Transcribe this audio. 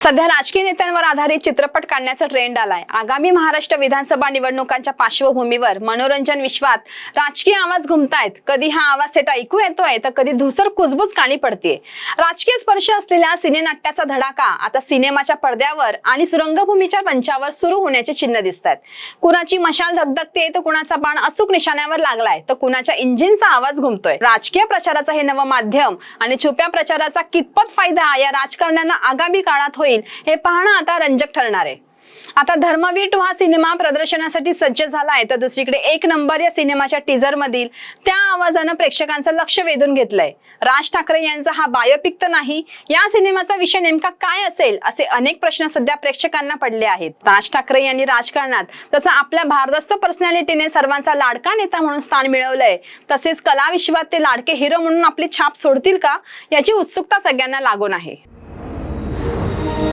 सध्या राजकीय नेत्यांवर आधारित चित्रपट काढण्याचा ट्रेंड आलाय. आगामी महाराष्ट्र विधानसभा निवडणुकांच्या पार्श्वभूमीवर मनोरंजन विश्वात राजकीय आवाज घुमतायत. कधी हा आवाज थेट ऐकू येतोय तर कधी धुसर कुजबूज काणी पडते राजकीय स्पर्श असलेल्या सिनेनाट्याचा धडाका आता सिनेमाच्या पडद्यावर आणि रंगभूमीच्या मंचावर सुरू होण्याचे चिन्ह दिसत आहेत कुणाची मशाल धगधगते तर कुणाचा बाण अचूक निशाण्यावर लागलाय तर कुणाच्या इंजिनचा आवाज घुमतोय. राजकीय प्रचाराचं हे नवं माध्यम आणि छुप्या प्रचाराचा कितपत फायदा या राजकारण्यांना आगामी काळात होईल हे पाहणं आता रंजक ठरणार आहे. आता धर्मवीर टू हा सिनेमा प्रदर्शनासाठी सज्ज झाला आहे तर दुसरीकडे एक नंबर या सिनेमाच्या टीजर मधील त्या आवाजानं प्रेक्षकांचं लक्ष वेधून घेतलंय. राज ठाकरे यांचा हा बायोपिक तर नाही. या सिनेमाचा विषय नेमका काय असेल? असे अनेक प्रश्न सध्या प्रेक्षकांना पडले आहेत. राज ठाकरे यांनी राजकारणात तसं आपल्या भारदस्त पर्सनॅलिटीने सर्वांचा लाडका नेता म्हणून स्थान मिळवलंय. तसेच कलाविश्वात ते लाडके हिरो म्हणून आपली छाप सोडतील का? याची उत्सुकता सगळ्यांना लागून आहे.